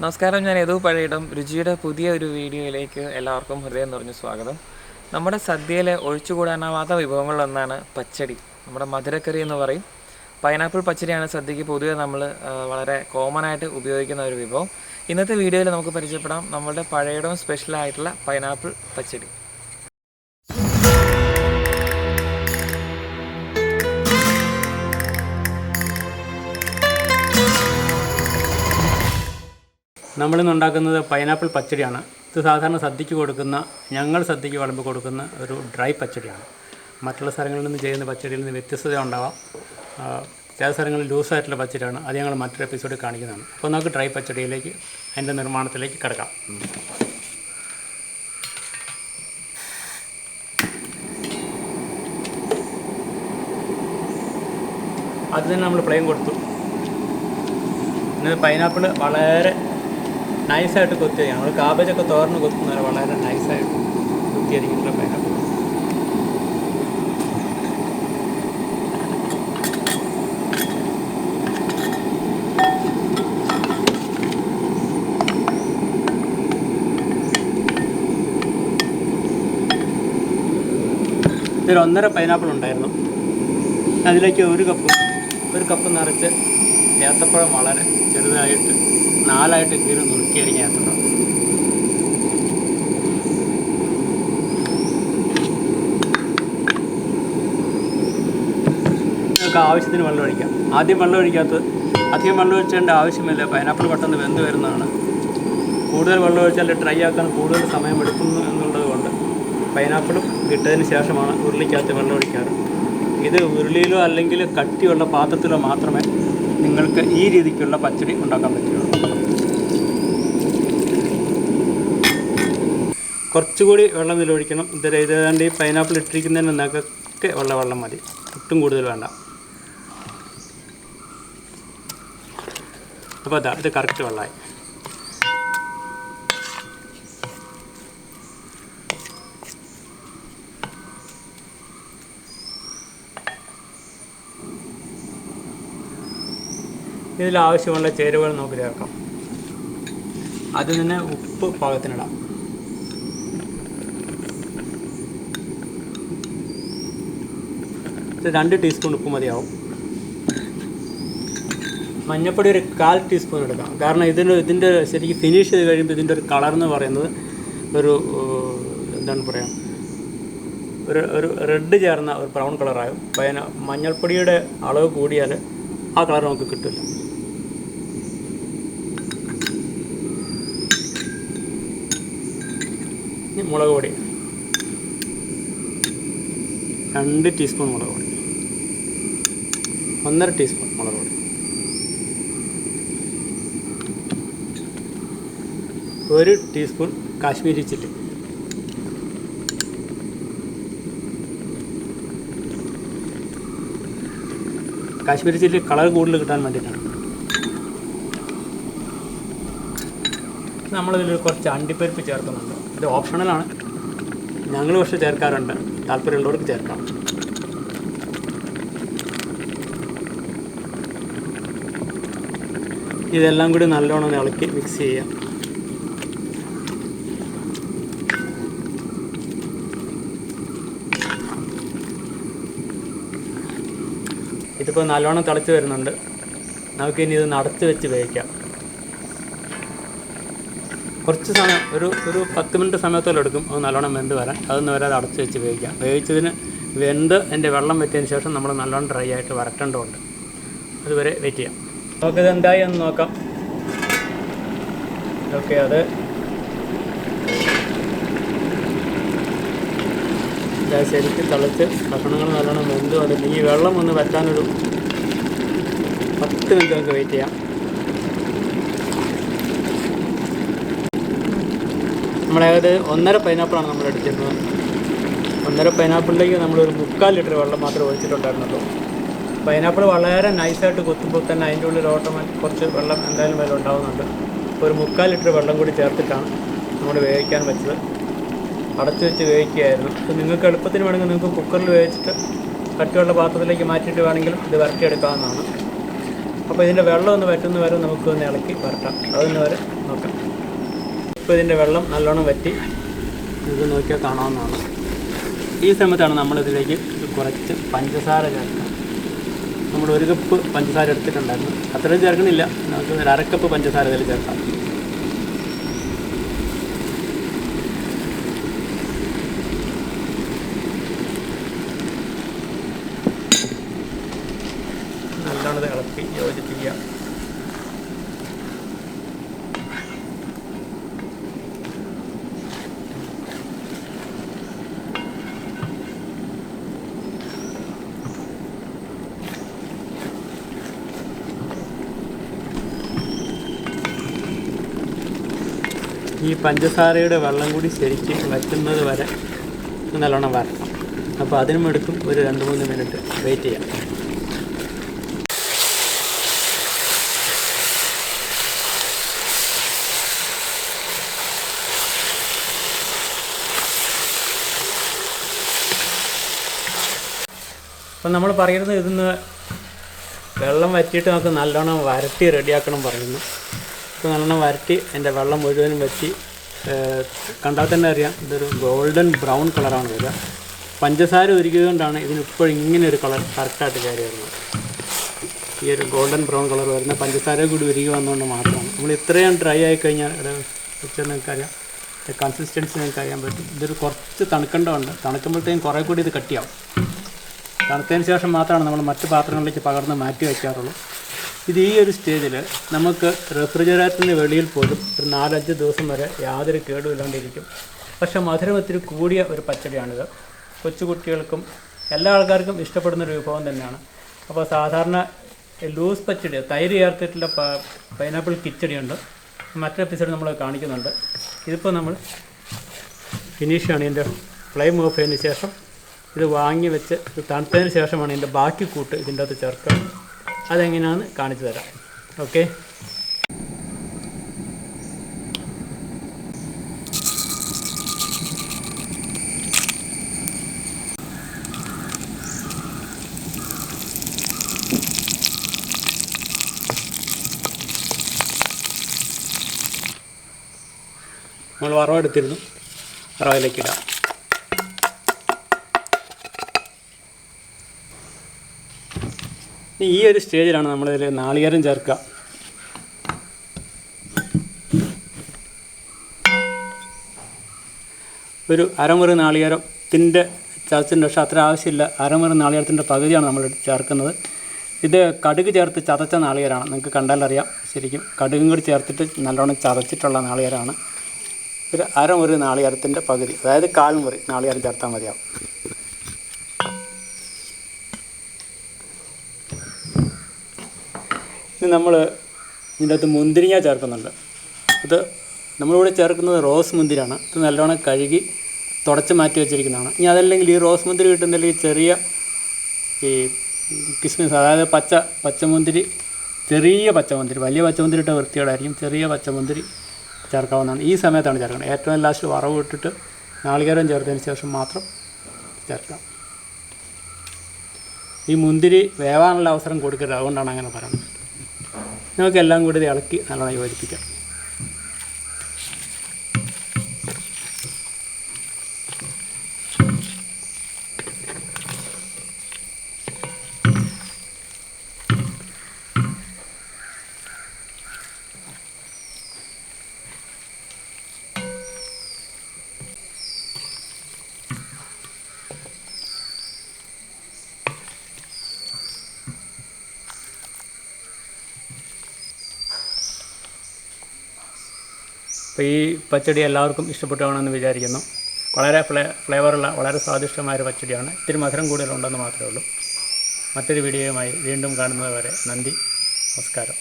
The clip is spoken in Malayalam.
നമസ്കാരം ഞാൻ ഏതോ പഴയിടം. രുചിയുടെ പുതിയ ഒരു വീഡിയോയിലേക്ക് എല്ലാവർക്കും ഹൃദയം നിറഞ്ഞ സ്വാഗതം. നമ്മുടെ സദ്യയിലെ ഒഴിച്ചുകൂടാനാവാത്ത വിഭവങ്ങളിലൊന്നാണ് പച്ചടി. നമ്മുടെ മധുരക്കറി എന്ന് പറയും. പൈനാപ്പിൾ പച്ചടിയാണ് സദ്യക്ക് പൊതുവെ നമ്മൾ വളരെ കോമൺ ആയിട്ട് ഉപയോഗിക്കുന്ന ഒരു വിഭവം. ഇന്നത്തെ വീഡിയോയിൽ നമുക്ക് പരിചയപ്പെടാം. നമ്മളുടെ പഴയിടം സ്പെഷ്യലായിട്ടുള്ള പൈനാപ്പിൾ പച്ചടി. നമ്മളിന്ന് ഉണ്ടാക്കുന്നത് പൈനാപ്പിൾ പച്ചടിയാണ്. ഇത് സാധാരണ സദ്യക്ക് കൊടുക്കുന്ന ഞങ്ങൾ സദ്യക്ക് വിളമ്പ് കൊടുക്കുന്ന ഒരു ഡ്രൈ പച്ചടിയാണ്. മറ്റുള്ള സ്ഥലങ്ങളിൽ നിന്ന് ചെയ്യുന്ന പച്ചടിയിൽ നിന്ന് വ്യത്യസ്തത ഉണ്ടാവാം. ചില സ്ഥലങ്ങളിൽ ലൂസായിട്ടുള്ള പച്ചടിയാണ്. അത് ഞങ്ങൾ മറ്റൊരു എപ്പിസോഡിൽ കാണിക്കുന്നതാണ്. അപ്പോൾ നമുക്ക് ഡ്രൈ പച്ചടിയിലേക്ക് അതിന്റെ നിർമ്മാണത്തിലേക്ക് കിടക്കാം. അത് തന്നെ നമ്മൾ പ്ലെയിൻ കൊടുത്തു. പിന്നെ പൈനാപ്പിൾ വളരെ നൈസായിട്ട് കൊത്തിയാണ് നമ്മൾ കാബേജൊക്കെ തോർന്ന് കൊത്തുന്നവരെ വളരെ നൈസായിട്ട് കൊത്തിയരിക്കുന്ന പൈനാപ്പിൾ ഇതിൽ ഒന്നര പൈനാപ്പിൾ ഉണ്ടായിരുന്നു. അതിലേക്ക് ഒരു കപ്പ് ഒരു കപ്പ് നിറച്ച് ഏത്തപ്പഴം വളരെ ചെറുതായിട്ട് നാലായിട്ട് കീറി നുറുക്കിയരിഞ്ഞ യാത്ര നമുക്ക് ആവശ്യത്തിന് വെള്ളം ഒഴിക്കാം. ആദ്യം വെള്ളം ഒഴിക്കാത്ത അധികം വെള്ളം ഒഴിച്ചേണ്ട ആവശ്യമില്ല. പൈനാപ്പിൾ പെട്ടെന്ന് വെന്ത് വരുന്നതാണ്. കൂടുതൽ വെള്ളം ഒഴിച്ചാൽ ഡ്രൈ ആക്കാൻ കൂടുതൽ സമയം എടുക്കുന്നു എന്നുള്ളത് കൊണ്ട് പൈനാപ്പിളും ഇട്ടതിന് ശേഷമാണ് ഉരുളിക്കകത്ത് വെള്ളം ഒഴിക്കാറ്. ഇത് ഉരുളിയിലോ അല്ലെങ്കിൽ കട്ടിയുള്ള പാത്രത്തിലോ മാത്രമേ നിങ്ങൾക്ക് ഈ രീതിക്കുള്ള പച്ചടി ഉണ്ടാക്കാൻ കുറച്ചുകൂടി വെള്ളം ഇതിലൊഴിക്കണം ഇത് ഏതാണ്ട് ഈ പൈനാപ്പിൾ ഇട്ടിരിക്കുന്നതിന് നകൊക്കെ ഉള്ള വെള്ളം മതി. ഒട്ടും കൂടുതൽ വേണ്ട. അപ്പോൾ അതാ ഇത് കറക്റ്റ് വെള്ളമായി. ഇതിൽ ആവശ്യമുള്ള ചേരുവകൾ നമുക്ക് ചേർക്കാം. അതിൽ തന്നെ ഉപ്പ് പാകത്തിനിടാം. ഇത് രണ്ട് ടീസ്പൂൺ ഉപ്പ് മതിയാവും. മഞ്ഞപ്പൊടി ഒരു കാൽ ടീസ്പൂൺ എടുക്കാം. കാരണം ഇതിന് ഇതിന്റെ ശരിക്കും ഫിനിഷ് ചെയ്ത് കഴിയുമ്പോൾ ഇതിന്റെ ഒരു കളർ എന്ന് പറയുന്നത് ഒരു എന്താണ് പറയുക ഒരു ഒരു റെഡ് ചേർന്ന ഒരു ബ്രൗൺ കളറാകും പയന മഞ്ഞൾപ്പൊടിയുടെ അളവ് കൂടിയാൽ ആ കളർ നമുക്ക് കിട്ടില്ല. മുളക് പൊടി. രണ്ട് ടീസ്പൂൺ മുളക് പൊടി. ഒന്നര ടീസ്പൂൺ മുളക് പൊടി. ഒരു teaspoon Kashmiri chilli. Kashmiri chilli colour കൂടുതൽ കിട്ടാൻ വേണ്ടിയിട്ടാണ്. നമ്മളിതിൽ കുറച്ച് അണ്ടിപ്പരിപ്പ് ചേർക്കുന്നുണ്ട്. ഇത് ഓപ്ഷണലാണ്. ഞങ്ങൾ പക്ഷേ ചേർക്കാറുണ്ട്. താല്പര്യമുള്ളവർക്ക് ചേർക്കാം. ഇതെല്ലാം കൂടി നല്ലോണം ഇളക്കി മിക്സ് ചെയ്യാം. ഇതിപ്പോൾ നല്ലോണം തിളച്ച് വരുന്നുണ്ട്. നമുക്കിനി ഇത് നടച്ച് വെച്ച് വേവിക്കാം. കുറച്ച് സമയം ഒരു ഒരു പത്ത് മിനിറ്റ് സമയത്തോളം എടുക്കും. അത് നല്ലോണം വെന്ത് വരാൻ. അതൊന്ന് വരെ അത് അടച്ച് വെച്ച് വേവിക്കാം. വേവിച്ചതിന് വെന്ത് എന്റെ വെള്ളം വെറ്റിയതിന് ശേഷം നമ്മൾ നല്ലോണം ഡ്രൈ ആയിട്ട് വരട്ടേണ്ടതുണ്ട്. അതുവരെ വെയിറ്റ് ചെയ്യാം. നമുക്കിത് എന്തായി എന്ന് നോക്കാം. ഓക്കെ അത്. ശരിക്ക് തിളച്ച് ഭക്ഷണങ്ങൾ നല്ലോണം വെന്ത്. വന്നിട്ട് ഈ വെള്ളം ഒന്ന് വറ്റാനൊരു പത്ത് മിനിറ്റ് നമുക്ക് വെയിറ്റ് ചെയ്യാം. നമ്മളേത് ഒന്നര പൈനാപ്പിളാണ് നമ്മൾ എടുത്തിരുന്നത്. ഒന്നര പൈനാപ്പിളിലേക്ക് നമ്മളൊരു മുക്കാൽ ലിറ്റർ വെള്ളം മാത്രമേ ഒഴിച്ചിട്ടുണ്ടായിരുന്നുള്ളൂ. പൈനാപ്പിൾ വളരെ നൈസായിട്ട് കുത്തുമ്പോൾ തന്നെ അതിന്റെ ഉള്ളിൽ ഓട്ടോമാറ്റിക് കുറച്ച് വെള്ളം എന്തായാലും വില ഉണ്ടാകുന്നുണ്ട് ഒരു മുക്കാൽ ലിറ്റർ വെള്ളം കൂടി ചേർത്തിട്ടാണ് നമ്മൾ വേവിക്കാൻ വെച്ചത്. അടച്ചു വെച്ച് വേവിക്കുകയായിരുന്നു. അപ്പോൾ നിങ്ങൾക്ക് എളുപ്പത്തിന് വേണമെങ്കിൽ നിങ്ങൾക്ക് കുക്കറിൽ വേവിച്ചിട്ട് കട്ടിയുള്ള പാത്രത്തിലേക്ക് മാറ്റിയിട്ട് വേണമെങ്കിലും ഇത് വരട്ടിയെടുക്കാവുന്നതാണ്. അപ്പോൾ ഇതിന്റെ വെള്ളം ഒന്ന് വറ്റുന്ന വരെ നമുക്ക് ഒന്ന് ഇളക്കി വരട്ടാം. അതൊന്ന് വരെ നോക്കാം. ഇപ്പോൾ ഇതിന്റെ വെള്ളം നല്ലോണം വറ്റി ഇത് നോക്കിയാൽ കാണാവുന്നതാണ്. ഈ സമയത്താണ് നമ്മളിതിലേക്ക് കുറച്ച് പഞ്ചസാര ചേർക്കുക. നമ്മൾ ഒരു കപ്പ് പഞ്ചസാര എടുത്തിട്ടുണ്ടായിരുന്നു. അത്രയും ചേർക്കണില്ല. നമുക്ക് ഒരു അരക്കപ്പ് പഞ്ചസാര ഇതിൽ ചേർക്കാം. നല്ലോണം ഇളക്കി യോജിപ്പിക്കുക. ഈ പഞ്ചസാരയുടെ വെള്ളം കൂടി ശരിക്കും വറ്റുന്നത് വരെ നല്ലോണം വരണം അപ്പോൾ അതിനും എടുക്കും ഒരു രണ്ട് മൂന്ന് മിനിറ്റ് വെയിറ്റ് ചെയ്യാം. അപ്പം നമ്മൾ പറയുന്നത് ഇതിന്ന് വെള്ളം വറ്റിയിട്ട് നമുക്ക് നല്ലോണം വരട്ടി റെഡിയാക്കണം പറയുന്നു. ഇപ്പോൾ നല്ലോണം വരട്ടി അതിന്റെ വെള്ളം മുഴുവനും വറ്റി കണ്ടാൽ തന്നെ അറിയാം ഇതൊരു ഗോൾഡൻ ബ്രൗൺ കളറാണ് വരിക പഞ്ചസാര ഒരുക്കിയത് കൊണ്ടാണ് ഇതിന് ഇപ്പോൾ ഇങ്ങനെ ഒരു കളർ കറക്റ്റായിട്ട് കയറി വരുന്നത്. ഈ ഒരു ഗോൾഡൻ ബ്രൗൺ കളർ വരുന്ന പഞ്ചസാര കൂടി ഉരുകി വന്നുകൊണ്ട് മാത്രമാണ്. നമ്മൾ ഇത്രയും ഡ്രൈ ആയി കഴിഞ്ഞാൽ ഇവിടെ വെച്ചാൽ നിങ്ങൾക്കറിയാം. കൺസിസ്റ്റൻസി നിങ്ങൾക്ക് അറിയാൻ പറ്റും. ഇതൊരു കുറച്ച് തണുക്കേണ്ടതുണ്ട്. തണുക്കുമ്പോഴത്തേക്കും കുറേ കൂടി ഇത് കട്ടിയാവും. തണുത്തതിന് ശേഷം മാത്രമാണ് നമ്മൾ മറ്റ് പാത്രങ്ങളിലേക്ക് പകർന്ന് മാറ്റി വയ്ക്കാറുള്ളൂ. ഇത് ഈ ഒരു സ്റ്റേജിൽ നമുക്ക് റെഫ്രിജറേറ്ററിന് വെളിയിൽ പോലും ഒരു നാലഞ്ച് ദിവസം വരെ യാതൊരു കേടുമില്ലാണ്ടിരിക്കും പക്ഷേ മധുരം ഒത്തിരി കൂടിയ ഒരു പച്ചടിയാണിത്. കൊച്ചുകുട്ടികൾക്കും എല്ലാ ആൾക്കാർക്കും ഇഷ്ടപ്പെടുന്ന ഒരു വിഭവം തന്നെയാണ്. അപ്പോൾ സാധാരണ ലൂസ് പച്ചടി തൈര് ചേർത്തിട്ടുള്ള പൈനാപ്പിൾ കിച്ചടിയുണ്ട്. മറ്റൊരു എപ്പിസോഡ് നമ്മൾ കാണിക്കുന്നുണ്ട്. ഇതിപ്പോൾ നമ്മൾ ഫിനിഷാണ് ഇതിന്റെ ഫ്ലെയിം ഓഫ് ചെയ്തതിന് ശേഷം ഇത് വാങ്ങി വെച്ച് തണുത്തതിന് ശേഷമാണ് ഇതിന്റെ ബാക്കി കൂട്ട് ഇതിന്റെ അകത്ത് ചേർക്കുക. അതെങ്ങനെയാണെന്ന് കാണിച്ചു തരാം. ഓക്കെ നമ്മൾ വറവെടുത്തിരുന്നു വറവിലേക്ക് ഇടാം. ഇനി ഈ ഒരു സ്റ്റേജിലാണ് നമ്മളിതിൽ നാളികേരം ചേർക്കുക. ഒരു അരമുറി നാളികേരത്തിന്റെ ചതച്ചിന്റെ പക്ഷേ അത്ര ആവശ്യമില്ല. അരമുറി നാളികേരത്തിന്റെ പകുതിയാണ് നമ്മൾ ചേർക്കുന്നത്. ഇത് കടുക് ചേർത്ത് ചതച്ച നാളികേരാണ്. നിങ്ങൾക്ക് കണ്ടാലറിയാം ശരിക്കും കടുകും കൂടി ചേർത്തിട്ട് നല്ലോണം ചതച്ചിട്ടുള്ള നാളികേരാണ്. ഒരു അരമുറി നാളികേരത്തിന്റെ പകുതി. അതായത് കാൽമുറി നാളികേരം ചേർത്താൽ മതിയാവും. ഇനി നമ്മൾ ഇതിന്റെ അകത്ത് മുന്തിരിങ്ങ ചേർക്കുന്നുണ്ട്. ഇത് നമ്മളിവിടെ ചേർക്കുന്നത് റോസ് മുന്തിരിയാണ്. ഇത് നല്ലോണം കഴുകി തുടച്ച് മാറ്റി വെച്ചിരിക്കുന്നതാണ്. ഇനി അതല്ലെങ്കിൽ ഈ റോസ് മുന്തിരി കിട്ടുന്നില്ലെങ്കിൽ ചെറിയ ഈ കിസ്മിസ് അതായത് പച്ച പച്ചമുന്തിരി ചെറിയ പച്ചമുന്തിരി വലിയ പച്ചമുന്തിരി ഇട്ട വൃത്തിയോടായിരിക്കും ചെറിയ പച്ചമുന്തിരി ചേർക്കാവുന്നതാണ്. ഈ സമയത്താണ് ചേർക്കുന്നത്. ഏറ്റവും ലാസ്റ്റ് വറവ് ഇട്ടിട്ട് നാളികേരം ചേർത്തതിന് ശേഷം മാത്രം ചേർക്കാം. ഈ മുന്തിരി വേവാനുള്ള അവസരം കൊടുക്കരുത്. അതുകൊണ്ടാണ് അങ്ങനെ പറയുന്നത്. നമുക്ക് എല്ലാം കൂടി ഇളക്കി നല്ലോണം യോജിപ്പിക്കാം. അപ്പോൾ ഈ പച്ചടി എല്ലാവർക്കും ഇഷ്ടപ്പെട്ടാണെന്ന് വിചാരിക്കുന്നു. വളരെ ഫ്ലേ ഫ്ലേവറുള്ള വളരെ സ്വാദിഷ്ടമായ ഒരു പച്ചടിയാണ്. ഇത്തിരി മധുരം കൂടുതലുണ്ടെന്ന് മാത്രമേ ഉള്ളൂ. മറ്റൊരു വീഡിയോയുമായി വീണ്ടും കാണുന്നത് വരെ നന്ദി നമസ്കാരം.